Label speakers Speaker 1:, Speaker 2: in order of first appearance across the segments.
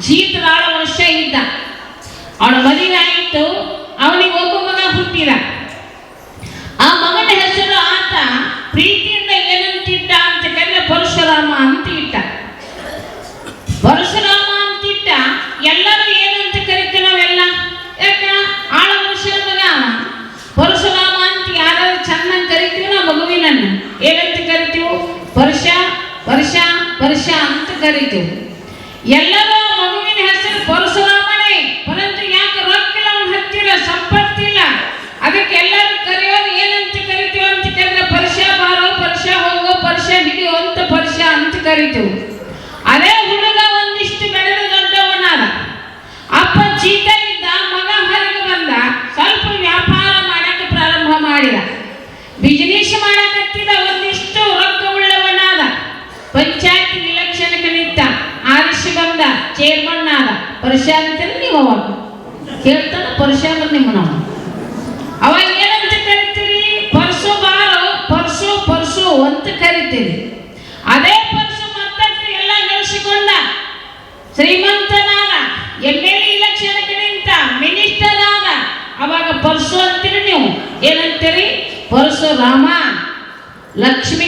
Speaker 1: ಜೀತದಾಳ ಮನುಷ್ಯ ಇದ್ದ. ಅವನ ಮದುವೆ ಆಯಿತು, ಅವನಿಗೆ ಒಬ್ಬ ಮಗ ಹುಟ್ಟಿದ. ಆ ಮಗನ ಹೆಸರು ಆತ, ಪ್ರೀತಿಯಿಂದ ಏನಂತಿದ್ದ ಅಂತ ಕೇಳಿದ್ರೆ ಪರಶುರಾಮ ಅಂತ ಇಟ್ಟ ಪರಶುರಾಮ ಅಂತಿಟ್ಟ ಎಲ್ಲರೂ ಏನಂತ ಕರಿತೀವಿ ನಾವೆಲ್ಲ? ಯಾಕ? ಆಳ ಮನುಷ್ಯನ ಮಗ. ಪರಶುರಾಮ ಅಂತ ಯಾರಾದ್ರೂ ಚೆನ್ನಾಗಿ ಕರಿತೀವಿ ನಾವು ಮಗುವಿನನ್ನು. ಏನಂತ ಕರಿತೀವಿ? ಪರಶ ಪರಶ ಪರಶ ಅಂತ ಕರಿತೀವಿ. ಎಲ್ಲರೂ ಪರಶುರಾಮನೇ, ಪರಂತು ಯಾಕೆ ರೊಕ್ಕಿಲ್ಲ ಅವನ ಹತ್ತಿರ, ಸಂಪತ್ತಿಲ್ಲ? ಅದಕ್ಕೆ ಎಲ್ಲರೂ ಕರೆಯೋದು ಏನಂತ ಕರಿತೀವಿ ಅಂತ ಕೇಳಿದ್ರೆ ಪರಶ ಬಾರೋ ಪರಶ ಹೋಗೋ ಪರಶ ಹಿಡಿಯೋ ಅಂತ ಪರಶ ಅಂತ ಕರಿತೀವಿ. ಅದೇ ಹುಡುಗ ಒಂದಿಷ್ಟು ಬೆಳೆದ ದೊಡ್ಡವನಾದ. ಅಪ್ಪ ಚೀತ ಮಗ ಹೊರಗೆ ಬಂದ. ಸ್ವಲ್ಪ ವ್ಯಾಪಾರ ಮಾಡಕ್ಕೆ ಪ್ರಾರಂಭ ಮಾಡಿದ. ಬಿಸಿನೆಸ್ ಮಾಡಕತ್ತಿದ ಒಂದಿಷ್ಟು ರೊಕ್ಕ ಉಳ್ಳವನಾದ. ಪಂಚಾಯತ್ ಇಲೆಕ್ಷನ್ಗೆ ನಿಂತ. ಆರಿಸಿ ಬಂದ ಚೇರ್ಮನ್ ಆದ. ಪರಿಶ ಅಂತೀರಿ ನೀವು ಅವಾಗ ಕೇಳ್ತಾನ ಅಂದ್ರೆ ನಿಮ್ಮ ನಾವು. ಅವಾಗ ಏನಂತ ಕರಿತೀರಿ? ಪರ್ಸು ಬಾರು ಪರ್ಸು ಪರ್ಸು ಅಂತ ಕರಿತೀರಿ. ಅದೇ ಪರ್ಸು ಮತ್ತಷ್ಟು ಎಲ್ಲ ಗಳಿಸಿಕೊಂಡ ಶ್ರೀಮಂತನಾದ, ಎಂ ಎಲ್ ಇಲೆಕ್ಷನ್ಗೆ ನಿಂತ ಮಿನಿಸ್ಟರ್ ಆದ ಅವಾಗ ಪರ್ಸು ಅಂತೀರಿ ನೀವು. ಏನಂತೀರಿ? ಪರಶು ರಾಮ ಲಕ್ಷ್ಮಿ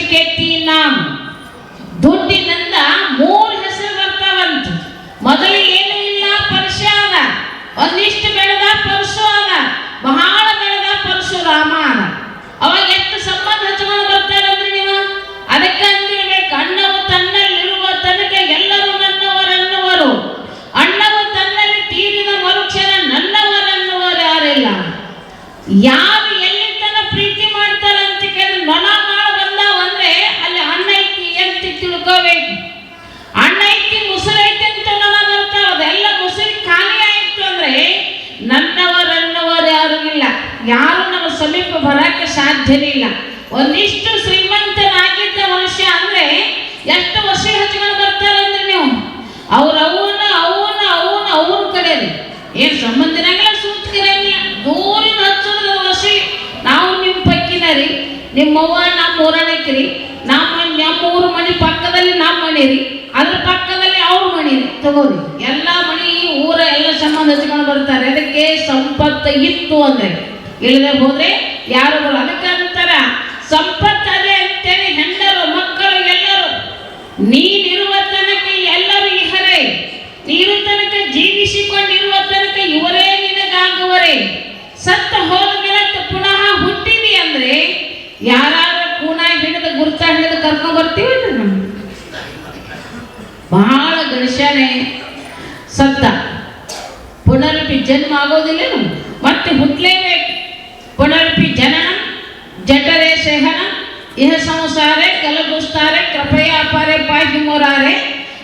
Speaker 1: ಸಾಧ್ಯನೇ ಇಲ್ಲ ಒಂದಿಷ್ಟು ಶ್ರೀಮಂತನಾಗಿದ್ದ ಮನುಷ್ಯ ಅಂದ್ರೆ ಎಷ್ಟು ವರ್ಷ ಹಚ್ಕೊಂಡು ಬರ್ತಾರೆ ಅಂದ್ರೆ ನೀವು? ಅವ್ರ ಅವನ ಅವನ ಅವನ ಅವನ ಕಡೆಯಲ್ಲಿ. ಏನ್ ಸಂಬಂಧಿನಾಗಲ್ಲ ಸೂಚಿರಂಗಿಲ್ಲ ದೂರಿನ ಹಚ್ಚೋದ್ರ ವರ್ಷ ನಾವು ನಿಮ್ಮ ಪಕ್ಕಿನರಿ ನಿಮ್ಮವ್ವ ನಮ್ಮ ಊರಣಕ್ರಿ ನಮ್ಮ ನಮ್ಮ ಊರು ಮನೆ ಪಕ್ಕದಲ್ಲಿ ನಮ್ಮ ಮನೆ ರೀ. ಅದ್ರ ಪಕ್ಕದಲ್ಲಿ ಅವ್ರ ಮನೆ ತಗೋರಿ. ಎಲ್ಲ ಮನೆ ಊರ ಎಲ್ಲ ಸಂಬಂಧ ಹಚ್ಕೊಂಡು ಬರ್ತಾರೆ. ಅದಕ್ಕೆ ಸಂಪತ್ತು ಇತ್ತು ಅಂದ್ರೆ. ಇಲ್ಲದೆ ಹೋದ್ರೆ ಯಾರು ಅದಕ್ಕೆ ಸಂಪತ್ತು ಅದೇ ಅಂತೇಳಿ ಹೆಣ್ಣರು, ಮಕ್ಕಳು ಎಲ್ಲರೂ, ನೀನಿರುವ ತನಕ ಎಲ್ಲರೂ ಇಹರೇ, ನೀರು ತನಕ ಜೀವಿಸಿಕೊಂಡಿರುವ ತನಕ ಇವರೇ ನಿನಗಾಗುವರೇ. ಸತ್ತ ಹೋದ ಮೇಲೆ ಪುನಃ ಹುಟ್ಟಿವಿ ಅಂದ್ರೆ ಯಾರಾದ್ರೂ ಕೂನ ಹಿಡಿದು ಗುರುತ ಹಿಡಿದು ಕರ್ಕೊಂಡ್ ಬರ್ತೀವಿ ನಾವು ಬಹಳ ಗಣೇಶನೇ, ಸತ್ತ. ಪುನರ್ಪಿ ಜನ್ಮ ಆಗೋದಿಲ್ಲ ಮತ್ತೆ ಹುಟ್ಟಲೇಬೇಕು ಪುನರಪಿ ಜನ, ಜಠರೇ ಸಹನ ಇಹ ಸಂಸಾರೆ ಕಲಗುಸ್ತಾರೆ ಕೃಪಯ ಅಪಾರೆ ಪಾಹಿ ಮೊರಾರೆ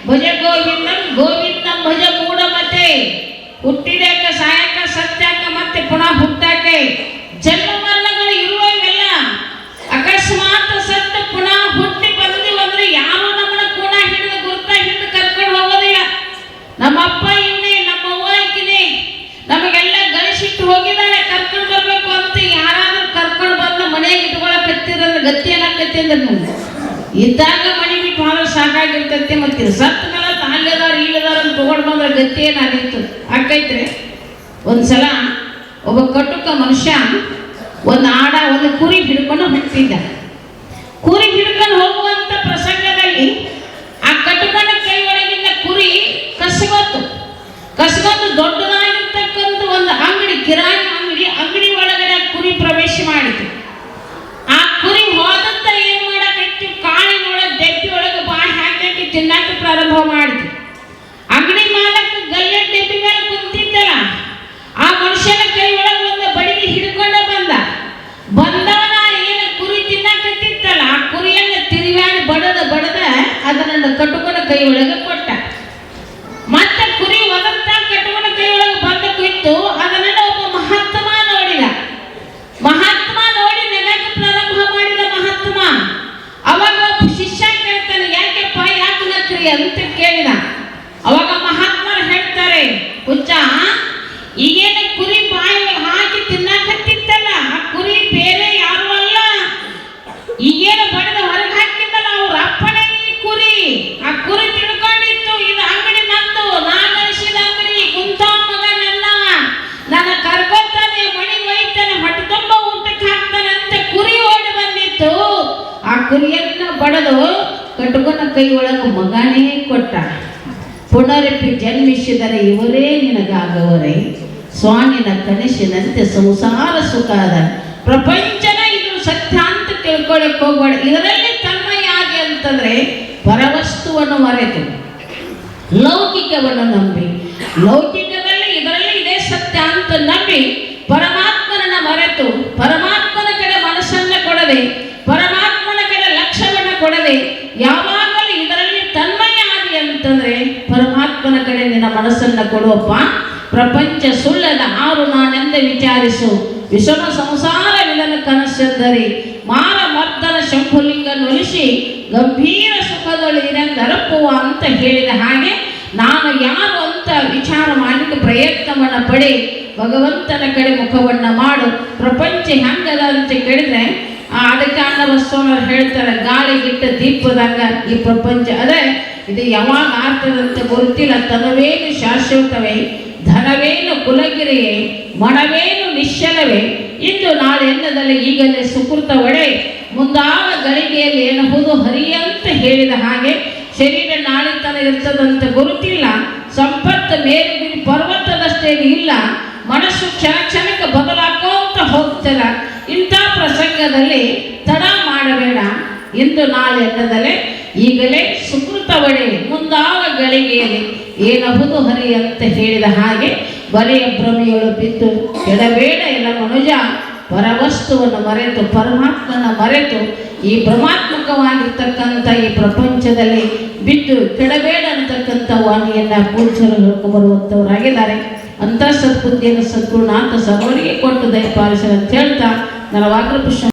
Speaker 1: ಭಜ ಗೋವಿಂದಂ ಗೋವಿಂದಂ ಭಜ ಮೂಢಮತೆ ಹುಟ್ಟಿದಾಕ ಸಾಯಕ ಸತ್ಯಾಕ ಮತ್ತೆ ಪುನಃ ಹುಟ್ಟಾಕೆ ಇದ್ದಾಗ ಮನೆ ಬಿಟ್ಟು ಹೋದ್ರೆ ಸಾಕಾಗಿರ್ತೈತಿ, ಮತ್ತೆ ಸತ್ತ ಮೇಲೆ ತಾಲ್ಯದಾರ ಇಲ್ಲದಾರ ತಗೊಂಡು ಬಂದ್ರೆ ಗತಿ ಏನಾಗಿತ್ತು ಆಕೈತ್ರಿ ಒಂದ್ಸಲ ಒಬ್ಬ ಕಟುಕ ಮನುಷ್ಯ ಒಂದು ಆಡ, ಒಂದು ಕುರಿ ಹಿಡ್ಕೊಂಡು ಹೊಟ್ಟಿದ್ದ. ಕುರಿ ಹಿಡ್ಕೊಂಡು ಹೋಗುವಂತ ಪ್ರಸಂಗದಲ್ಲಿ ಆ ಕಟುಕನ ಕೈ ಕುರಿ ಕಸಗೊತ್ತು ಕೈಯೊಳಗೆ ಕೊಟ್ಟ. ಮತ್ತೆ ಕುರಿ ಒದಗ್ತಾ ಕಟ್ಟುವನ ಕೈಯೊಳಗೆ ಬಂದು ಕಿತ್ತು ಅದನ್ನ ಒಬ್ಬ ಮಹಾತ್ಮ ನೋಡಿದ. ಮಹಾತ್ಮ ನೋಡಿ ನೆನಕ ಪ್ರಾರಂಭ ಮಾಡಿದ ಮಹಾತ್ಮ. ಅವಾಗ ಒಬ್ಬ ಶಿಷ್ಯ ಕೇಳ್ತಾನೆ, ಯಾಕೆಪ್ಪ, ಯಾಕೆ ನಕ್ರಿ? ಅಂತ ಕೇಳಿದ. ಅವಾಗ ಮಹಾತ್ಮರು ಹೇಳ್ತಾರೆ, ಹುಚ್ಚ, ಈಗೇನ ಕುರಿ ಬಾಯಿ ಹಾಕಿ ತಿನ್ನಕತ್ತಿತ್ತಲ್ಲ? ಆ ಕುರಿ ಬೇರೆ ಯಾರು ಅಲ್ಲ. ಈಗೇನು ಬಡದ ಹೊರ ಆ ಕುರಿ ತಿಳ್ಕೊಂಡಿತ್ತು, ಇದು ಅಂಗಡಿ ನಂದು. ನಾನು ಅಳಿಸಿದ ಅಂಗಡಿ ಕುಂತ ಮಗ ನನ್ನ ಕರ್ಕೊತಾನೆ ಮಣಿಗೆ ಒಯ್ತಾನೆ, ಹೊಟ್ಟೆ ಊಟಕ್ಕೆ ಹಾಕ್ತಾನಂತ ಕುರಿ ಓಡಿ ಬಂದಿತ್ತು. ಆ ಕುರಿಯನ್ನ ಬಡದು ಕಟುಕನ ಕೈ ಒಳಗೆ ಮಗನೇ ಕೊಟ್ಟ. ಪುನರಪಿ ಜನ್ಮಿಸಿದರೆ ಇವರೇ ನಿನಗಾಗವರೇ ಸ್ವಾಮಿನ ಕನಸಿನಂತೆ ಸಂಸಾರ ಸುಖ ಅದ ಪ್ರಪಂಚನ ಇದು ಸತ್ಯ ಅಂತ ತಿಳ್ಕೊಳ್ಳಿಕ್ಕೆ ಹೋಗ್ಬೇಡ. ಇದರಲ್ಲಿ ತನ್ಮಯ ಆಗಿ ಅಂತಂದ್ರೆ ಪರವಸ್ತುವನ್ನು ಮರೆತು ಲೌಕಿಕವನ್ನು ನಂಬಿ. ಲೌಕಿಕದಲ್ಲಿ ಇದರಲ್ಲಿ ಇದೇ ಸತ್ಯ ಅಂತ ನಂಬಿ ಪರಮಾತ್ಮನನ್ನು ಮರೆತು ಪರಮಾತ್ಮನ ಕಡೆ ಮನಸ್ಸನ್ನ ಕೊಡದೆ, ಪರಮಾತ್ಮನ ಕಡೆ ಲಕ್ಷ್ಯವನ್ನು ಕೊಡದೆ ಯಾವಾಗಲೂ ಇದರಲ್ಲಿ ತನ್ಮಯ ಆಗಿ ಅಂತಂದ್ರೆ ಪರಮಾತ್ಮನ ಕಡೆ ನಿನ್ನ ಮನಸ್ಸನ್ನ ಕೊಡುವಪ್ಪ. ಪ್ರಪಂಚ ಸುಳ್ಳದ ಆರು ನಾನೆಂದೇ ವಿಚಾರಿಸು. ವಿಷಮ ಸಂಸಾರ ವಿಲನ ಕನಸೆಂದರೆ. ಮಾರ ಮರ್ದನ ಶಂಭುಲಿಂಗ ನೊಲಿಸಿ ಗಂಭೀರ ಸುಖದೊಳಗಿರಪ್ಪುವ ಅಂತ ಹೇಳಿದ ಹಾಗೆ ನಾನು ಯಾರು ಅಂತ ವಿಚಾರ ಮಾಡಲಿಕ್ಕೆ ಪ್ರಯತ್ನವನ್ನು ಪಡಿ, ಭಗವಂತನ ಕಡೆ ಮುಖವನ್ನು ಮಾಡು. ಪ್ರಪಂಚ ಹೆಂಗದ ಅಂತ ಕೇಳಿದ್ರೆ ಅದಕ್ಕೆ ಅಣ್ಣ ಬಸವಣ್ಣವ್ರು ಹೇಳ್ತಾರೆ ಗಾಳಿಗಿಟ್ಟ ದೀಪದಂಗ ಈ ಪ್ರಪಂಚ. ಅದೇ, ಇದು ಯಾವಾಗ ಆಗ್ತದಂತ ಗೊತ್ತಿಲ್ಲ, ತನವೇನು ಶಾಶ್ವತವೇ? ಧನವೇನು ಕುಲಗಿರಿಯೇ, ಮಣವೇನು ನಿಶ್ಚಲವೇ? ಇಂದು ನಾಳೆ ಎನ್ನದಲ್ಲಿ ಈಗಲೇ ಸುಕೃತ ಒಡೆ. ಮುಂದಾದ ಗಳಿಗೆಯಲ್ಲಿ ಎನ್ನಬಹುದು ಹರಿಯಂತ ಹೇಳಿದ ಹಾಗೆ, ಶರೀರ ನಾಳೆ ತನ ಇರ್ತದಂತ ಗುರುತಿಲ್ಲ ಸಂಪತ್ತು ಮೇಲೆ ಪರ್ವತದಷ್ಟೇನು ಇಲ್ಲ. ಮನಸ್ಸು ಕ್ಷಣ ಕ್ಷಣಕ್ಕೆ ಬದಲಾಕೋಂತ ಹೋಗ್ತದ. ಇಂಥ ಪ್ರಸಂಗದಲ್ಲಿ ತಡ ಮಾಡಬೇಡ. ಇಂದು ನಾಳೆ ಎನ್ನದಲ್ಲೇ ಈಗಲೇ ಸುಕೃತ ಮುಂದಾದ ಗಳಿಗೆಯಲ್ಲಿ ಏನಬಹುದು ಹರಿ ಅಂತ ಹೇಳಿದ ಹಾಗೆ ಬಲೆಯ ಭ್ರಮೆಯೊಳು ಬಿದ್ದು ಎಡಬೇಡ ಎಲ್ಲ ಮನುಜ ಪರವಸ್ತುವನ್ನು ಮರೆತು, ಪರಮಾತ್ಮನ ಮರೆತು ಈ ಭ್ರಮಾತ್ಮಕವಾಗಿರ್ತಕ್ಕಂಥ ಈ ಪ್ರಪಂಚದಲ್ಲಿ ಬಿದ್ದು ಕೆಡಬೇಡ ಅಂತಕ್ಕಂಥ ವಾಣಿಯನ್ನು ಪೂಜ್ಯರು ಹೇಳ್ಕೊಂಬರುವಂಥವರಾಗಿದ್ದಾರೆ ಅಂತ ಸದ್ಬುದ್ಧಿಯನ್ನು ಸದ್ಗುರುನಾಥ ಸರ್ವರಿಗೆ ಕೊಟ್ಟು ದಯಪಾಲಿಸಲು ಅಂತ ಹೇಳ್ತಾ ನನ್ನ ವಾಕ್ರಪುಷ್ಪ